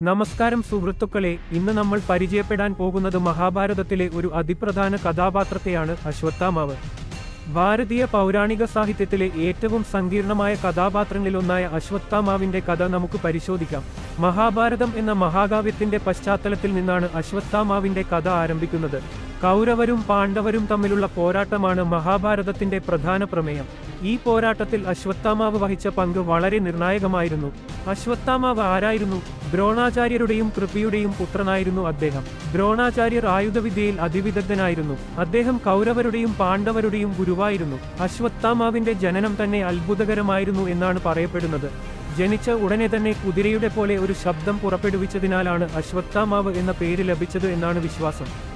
നമസ്കാരം സുഹൃത്തുക്കളെ ഇന്ന് നമ്മൾ പരിചയപ്പെടാൻ പോകുന്നത് മഹാഭാരതത്തിലെ ഒരു അതിപ്രധാന കഥാപാത്രത്തെയാണ് അശ്വത്ഥാമാവ് ഭാരതീയ പൗരാണിക സാഹിത്യത്തിലെ ഏറ്റവും സങ്കീർണമായ കഥാപാത്രങ്ങളിലൊന്നായ അശ്വത്ഥാമാവിന്റെ കഥ നമുക്ക് പരിശോധിക്കാം. മഹാഭാരതം എന്ന മഹാകാവ്യത്തിന്റെ പശ്ചാത്തലത്തിൽ നിന്നാണ് അശ്വത്ഥാമാവിന്റെ കഥ ആരംഭിക്കുന്നത്. കൗരവരും പാണ്ഡവരും തമ്മിലുള്ള പോരാട്ടമാണ് മഹാഭാരതത്തിന്റെ പ്രധാന പ്രമേയം. ഈ പോരാട്ടത്തിൽ അശ്വത്ഥാമാവ് വഹിച്ച പങ്ക് വളരെ നിർണായകമായിരുന്നു. അശ്വത്ഥാമാവ് ആരായിരുന്നു? ദ്രോണാചാര്യരുടെയും കൃപിയുടെയും പുത്രനായിരുന്നു അദ്ദേഹം. ദ്രോണാചാര്യർ ആയുധവിദ്യയിൽ അതിവിദഗ്ധനായിരുന്നു. അദ്ദേഹം കൗരവരുടെയും പാണ്ഡവരുടെയും ഗുരുവായിരുന്നു. അശ്വത്ഥാമാവിന്റെ ജനനം തന്നെ അത്ഭുതകരമായിരുന്നു എന്നാണ് പറയപ്പെടുന്നത്. ജനിച്ച ഉടനെ തന്നെ കുതിരയുടെ പോലെ ഒരു ശബ്ദം പുറപ്പെടുവിച്ചതിനാലാണ് അശ്വത്ഥാമാവ് എന്ന പേര് ലഭിച്ചത് എന്നാണ് വിശ്വാസം.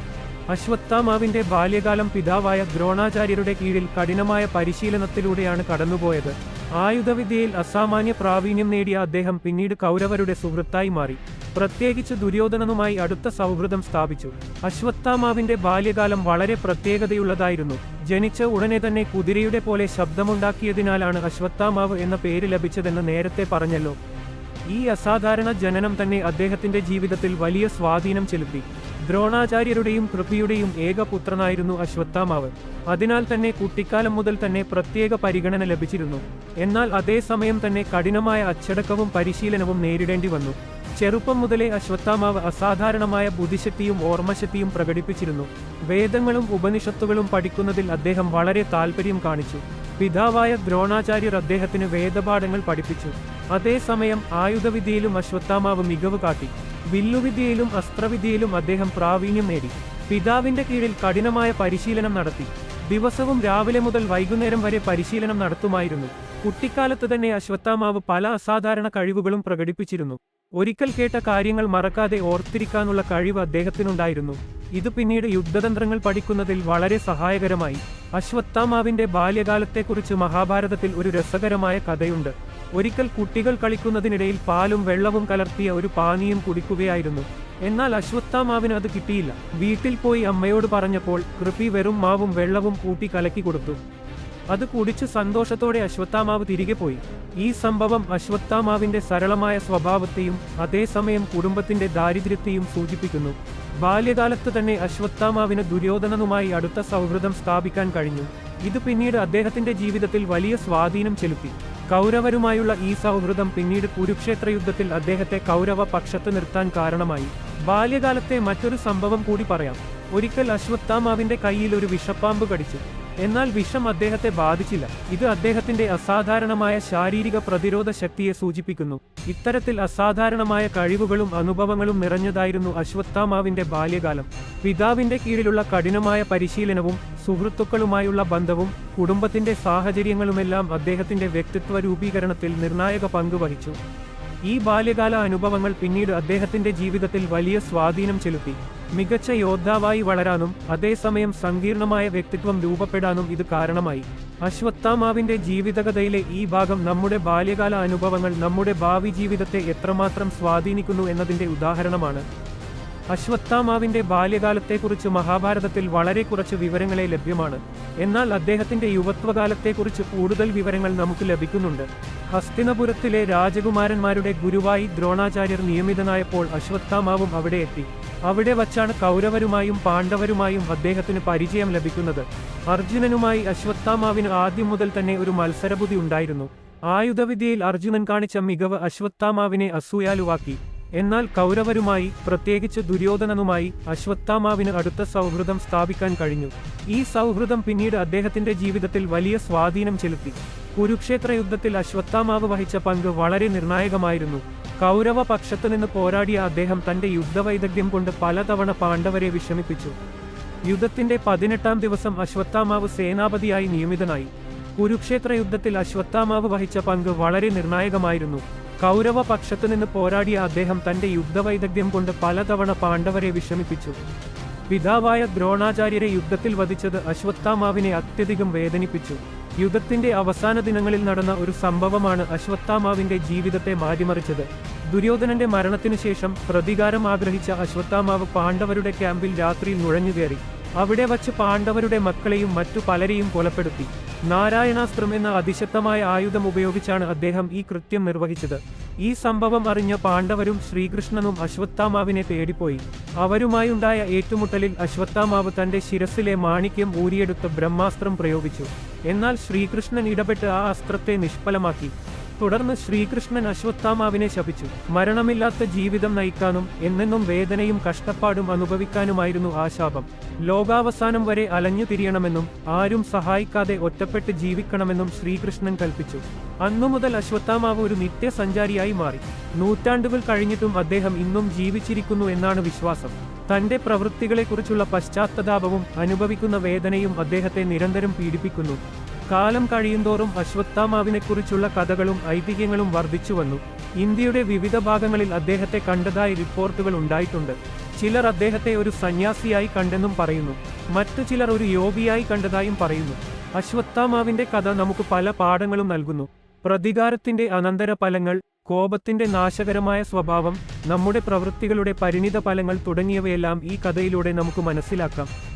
അശ്വത്ഥാമാവിന്റെ ബാല്യകാലം പിതാവായ ദ്രോണാചാര്യരുടെ കീഴിൽ കഠിനമായ പരിശീലനത്തിലൂടെയാണ് കടന്നുപോയത്. ആയുധവിദ്യയിൽ അസാമാന്യ പ്രാവീണ്യം നേടിയ അദ്ദേഹം പിന്നീട് കൗരവരുടെ സുഹൃത്തായി മാറി. പ്രത്യേകിച്ച് ദുര്യോധനനുമായി അടുത്ത സൗഹൃദം സ്ഥാപിച്ചു. അശ്വത്ഥാമാവിന്റെ ബാല്യകാലം വളരെ പ്രത്യേകതയുള്ളതായിരുന്നു. ജനിച്ച ഉടനെ തന്നെ കുതിരയുടെ പോലെ ശബ്ദമുണ്ടാക്കിയതിനാലാണ് അശ്വത്ഥാമാവ് എന്ന പേര് ലഭിച്ചതെന്ന് നേരത്തെ പറഞ്ഞല്ലോ. ഈ അസാധാരണ ജനനം തന്നെ അദ്ദേഹത്തിന്റെ ജീവിതത്തിൽ വലിയ സ്വാധീനം ചെലുത്തി. ദ്രോണാചാര്യരുടെയും കൃപിയുടെയും ഏകപുത്രനായിരുന്നു അശ്വത്ഥാമാവ്. അതിനാൽ തന്നെ കുട്ടിക്കാലം മുതൽ തന്നെ പ്രത്യേക പരിഗണന ലഭിച്ചിരുന്നു. എന്നാൽ അതേസമയം തന്നെ കഠിനമായ അച്ചടക്കവും പരിശീലനവും നേരിടേണ്ടി വന്നു. ചെറുപ്പം മുതലേ അശ്വത്ഥാമാവ് അസാധാരണമായ ബുദ്ധിശക്തിയും ഓർമ്മശക്തിയും പ്രകടിപ്പിച്ചിരുന്നു. വേദങ്ങളും ഉപനിഷത്തുകളും പഠിക്കുന്നതിൽ അദ്ദേഹം വളരെ താൽപ്പര്യം കാണിച്ചു. പിതാവായ ദ്രോണാചാര്യർ അദ്ദേഹത്തിന് വേദപാഠങ്ങൾ പഠിപ്പിച്ചു. അതേസമയം ആയുധവിദ്യയിലും അശ്വത്ഥാമാവ് മികവ് കാട്ടി. വില്ലുവിദ്യയിലും അസ്ത്രവിദ്യയിലും അദ്ദേഹം പ്രാവീണ്യം നേടി. പിതാവിന്റെ കീഴിൽ കഠിനമായ പരിശീലനം നടത്തി. ദിവസവും രാവിലെ മുതൽ വൈകുന്നേരം വരെ പരിശീലനം നടത്തുമായിരുന്നു. കുട്ടിക്കാലത്ത് തന്നെ അശ്വത്ഥാമാവ് പല അസാധാരണ കഴിവുകളും പ്രകടിപ്പിച്ചിരുന്നു. ഒരിക്കൽ കേട്ട കാര്യങ്ങൾ മറക്കാതെ ഓർത്തിരിക്കാനുള്ള കഴിവ് അദ്ദേഹത്തിനുണ്ടായിരുന്നു. ഇത് പിന്നീട് യുദ്ധതന്ത്രങ്ങൾ പഠിക്കുന്നതിൽ വളരെ സഹായകരമായി. അശ്വത്ഥാമാവിന്റെ ബാല്യകാലത്തെക്കുറിച്ച് മഹാഭാരതത്തിൽ ഒരു രസകരമായ കഥയുണ്ട്. ഒരിക്കൽ കുട്ടികൾ കളിക്കുന്നതിനിടയിൽ പാലും വെള്ളവും കലർത്തിയ ഒരു പാനീയം കുടിക്കുകയായിരുന്നു. എന്നാൽ അശ്വത്ഥാമാവിന് അത് കിട്ടിയില്ല. വീട്ടിൽ പോയി അമ്മയോട് പറഞ്ഞപ്പോൾ കൃപി വെറും മാവും വെള്ളവും കൂട്ടി കലക്കി കൊടുത്തു. അത് കുടിച്ച് സന്തോഷത്തോടെ അശ്വത്ഥാമാവ് തിരികെ പോയി. ഈ സംഭവം അശ്വത്ഥാമാവിന്റെ സരളമായ സ്വഭാവത്തെയും അതേസമയം കുടുംബത്തിന്റെ ദാരിദ്ര്യത്തെയും സൂചിപ്പിക്കുന്നു. ബാല്യകാലത്ത് തന്നെ അശ്വത്ഥാമാവിന് ദുര്യോധനനുമായി അടുത്ത സൗഹൃദം സ്ഥാപിക്കാൻ കഴിഞ്ഞു. ഇത് പിന്നീട് അദ്ദേഹത്തിന്റെ ജീവിതത്തിൽ വലിയ സ്വാധീനം ചെലുത്തി. കൗരവരുമായുള്ള ഈ സൗഹൃദം പിന്നീട് കുരുക്ഷേത്ര യുദ്ധത്തിൽ അദ്ദേഹത്തെ കൗരവ പക്ഷത്ത് നിർത്താൻ കാരണമായി. ബാല്യകാലത്തെ മറ്റൊരു സംഭവം കൂടി പറയാം. ഒരിക്കൽ അശ്വത്ഥാമാവിന്റെ കയ്യിൽ ഒരു വിഷപ്പാമ്പ് കടിച്ചു. എന്നാൽ വിഷം അദ്ദേഹത്തെ ബാധിച്ചില്ല. ഇത് അദ്ദേഹത്തിന്റെ അസാധാരണമായ ശാരീരിക പ്രതിരോധ ശക്തിയെ സൂചിപ്പിക്കുന്നു. ഇത്തരത്തിൽ അസാധാരണമായ കഴിവുകളും അനുഭവങ്ങളും നിറഞ്ഞതായിരുന്നു അശ്വത്ഥാമാവിന്റെ ബാല്യകാലം. പിതാവിന്റെ കീഴിലുള്ള കഠിനമായ പരിശീലനവും സുഹൃത്തുക്കളുമായുള്ള ബന്ധവും കുടുംബത്തിന്റെ സാഹചര്യങ്ങളുമെല്ലാം അദ്ദേഹത്തിന്റെ വ്യക്തിത്വ രൂപീകരണത്തിൽ നിർണായക പങ്ക് വഹിച്ചു. ഈ ബാല്യകാല അനുഭവങ്ങൾ പിന്നീട് അദ്ദേഹത്തിന്റെ ജീവിതത്തിൽ വലിയ സ്വാധീനം ചെലുത്തി. മികച്ച യോദ്ധാവായി വളരാനും അതേസമയം സങ്കീർണമായ വ്യക്തിത്വം രൂപപ്പെടാനും ഇത് കാരണമായി. അശ്വത്ഥാമാവിന്റെ ജീവിതകഥയിലെ ഈ ഭാഗം നമ്മുടെ ബാല്യകാല അനുഭവങ്ങൾ നമ്മുടെ ഭാവി ജീവിതത്തെ എത്രമാത്രം സ്വാധീനിക്കുന്നു എന്നതിന്റെ ഉദാഹരണമാണ്. അശ്വത്ഥാമാവിന്റെ ബാല്യകാലത്തെക്കുറിച്ച് മഹാഭാരതത്തിൽ വളരെ കുറച്ച് വിവരങ്ങളെ ലഭ്യമാണ്. എന്നാൽ അദ്ദേഹത്തിന്റെ യുവത്വകാലത്തെക്കുറിച്ച് കൂടുതൽ വിവരങ്ങൾ നമുക്ക് ലഭിക്കുന്നുണ്ട്. ഹസ്തിനപുരത്തിലെ രാജകുമാരന്മാരുടെ ഗുരുവായി ദ്രോണാചാര്യർ നിയമിതനായപ്പോൾ അശ്വത്ഥാമാവും അവിടെ എത്തി. അവിടെ വച്ചാണ് കൗരവരുമായും പാണ്ഡവരുമായും അദ്ദേഹത്തിന് പരിചയം ലഭിക്കുന്നത്. അർജുനനുമായി അശ്വത്ഥാമാവിന് ആദ്യം മുതൽ തന്നെ ഒരു മത്സരബുദ്ധി ഉണ്ടായിരുന്നു. ആയുധവിദ്യയിൽ അർജുനൻ കാണിച്ച മികവ് അശ്വത്ഥാമാവിനെ അസൂയാലുവാക്കി. എന്നാൽ കൗരവരുമായി പ്രത്യേകിച്ച് ദുര്യോധനനുമായി അശ്വത്ഥാമാവിന് അടുത്ത സൗഹൃദം സ്ഥാപിക്കാൻ കഴിഞ്ഞു. ഈ സൗഹൃദം പിന്നീട് അദ്ദേഹത്തിന്റെ ജീവിതത്തിൽ വലിയ സ്വാധീനം ചെലുത്തി. കുരുക്ഷേത്ര യുദ്ധത്തിൽ അശ്വത്ഥാമാവ് വഹിച്ച പങ്ക് വളരെ നിർണായകമായിരുന്നു. കൗരവ പക്ഷത്തുനിന്ന് പോരാടിയ അദ്ദേഹം തന്റെ യുദ്ധവൈദഗ്ധ്യം കൊണ്ട് പലതവണ പാണ്ഡവരെ വിഷമിപ്പിച്ചു. യുദ്ധത്തിന്റെ പതിനെട്ടാം ദിവസം അശ്വത്ഥാമാവ് സേനാപതിയായി നിയമിതനായി. കുരുക്ഷേത്ര യുദ്ധത്തിൽ അശ്വത്ഥാമാവ് വഹിച്ച പങ്ക് വളരെ നിർണായകമായിരുന്നു. കൗരവ പക്ഷത്തുനിന്ന് പോരാടിയ അദ്ദേഹം തന്റെ യുദ്ധവൈദഗ്ധ്യം കൊണ്ട് പലതവണ പാണ്ഡവരെ വിഷമിപ്പിച്ചു. പിതാവായ ദ്രോണാചാര്യരെ യുദ്ധത്തിൽ വധിച്ചത് അശ്വത്ഥാമാവിനെ അത്യധികം വേദനിപ്പിച്ചു. യുദ്ധത്തിന്റെ അവസാന ദിനങ്ങളിൽ നടന്ന ഒരു സംഭവമാണ് അശ്വത്ഥാമാവിന്റെ ജീവിതത്തെ മാറ്റിമറിച്ചത്. ദുര്യോധനന്റെ മരണത്തിനു ശേഷം പ്രതികാരം ആഗ്രഹിച്ച അശ്വത്ഥാമാവ് പാണ്ഡവരുടെ ക്യാമ്പിൽ രാത്രിയിൽ നുഴഞ്ഞുകയറി. അവിടെ വച്ച് പാണ്ഡവരുടെ മക്കളെയും മറ്റു പലരെയും കൊലപ്പെടുത്തി. നാരായണാസ്ത്രം എന്ന അതിശക്തമായ ആയുധം ഉപയോഗിച്ചാണ് അദ്ദേഹം ഈ കൃത്യം നിർവഹിച്ചത്. ഈ സംഭവം അറിഞ്ഞ പാണ്ഡവരും ശ്രീകൃഷ്ണനും അശ്വത്ഥാമാവിനെ തേടിപ്പോയി അവരുമായുണ്ടായ ഏറ്റുമുട്ടലിൽ അശ്വത്ഥാമാവ് തന്റെ ശിരസിലെ മാണിക്യം ഊരിയെടുത്ത് ബ്രഹ്മാസ്ത്രം പ്രയോഗിച്ചു. എന്നാൽ ശ്രീകൃഷ്ണൻ ഇടപെട്ട് ആ അസ്ത്രത്തെ നിഷ്ഫലമാക്കി. തുടർന്ന് ശ്രീകൃഷ്ണൻ അശ്വത്ഥാമാവിനെ ശപിച്ചു. മരണമില്ലാത്ത ജീവിതം നയിക്കാനും എന്നെന്നും വേദനയും കഷ്ടപ്പാടും അനുഭവിക്കാനുമായിരുന്നു ആ ശാപം. ലോകാവസാനം വരെ അലഞ്ഞു തിരിയണമെന്നും ആരും സഹായിക്കാതെ ഒറ്റപ്പെട്ട് ജീവിക്കണമെന്നും ശ്രീകൃഷ്ണൻ കൽപ്പിച്ചു. അന്നു മുതൽ അശ്വത്ഥാമാവ് ഒരു നിത്യസഞ്ചാരിയായി മാറി. നൂറ്റാണ്ടുകൾ കഴിഞ്ഞിട്ടും അദ്ദേഹം ഇന്നും ജീവിച്ചിരിക്കുന്നു എന്നാണ് വിശ്വാസം. തന്റെ പ്രവൃത്തികളെക്കുറിച്ചുള്ള പശ്ചാത്തതാപവും അനുഭവിക്കുന്ന വേദനയും അദ്ദേഹത്തെ നിരന്തരം പീഡിപ്പിക്കുന്നു. കാലം കഴിയുന്തോറും അശ്വത്ഥാമാവിനെക്കുറിച്ചുള്ള കഥകളും ഐതിഹ്യങ്ങളും വർദ്ധിച്ചുവന്നു ഇന്ത്യയുടെ വിവിധ ഭാഗങ്ങളിൽ അദ്ദേഹത്തെ കണ്ടതായി റിപ്പോർട്ടുകൾ ഉണ്ടായിട്ടുണ്ട്. ചിലർ അദ്ദേഹത്തെ ഒരു സന്യാസിയായി കണ്ടെന്നും പറയുന്നു. മറ്റു ചിലർ ഒരു യോഗിയായി കണ്ടതായും പറയുന്നു. അശ്വത്ഥാമാവിന്റെ കഥ നമുക്ക് പല പാഠങ്ങളും നൽകുന്നു. പ്രതികാരത്തിന്റെ അനന്തര ഫലങ്ങൾ കോപത്തിന്റെ നാശകരമായ സ്വഭാവം നമ്മുടെ പ്രവൃത്തികളുടെ പരിണിത ഫലങ്ങൾ തുടങ്ങിയവയെല്ലാം ഈ കഥയിലൂടെ നമുക്ക് മനസ്സിലാക്കാം.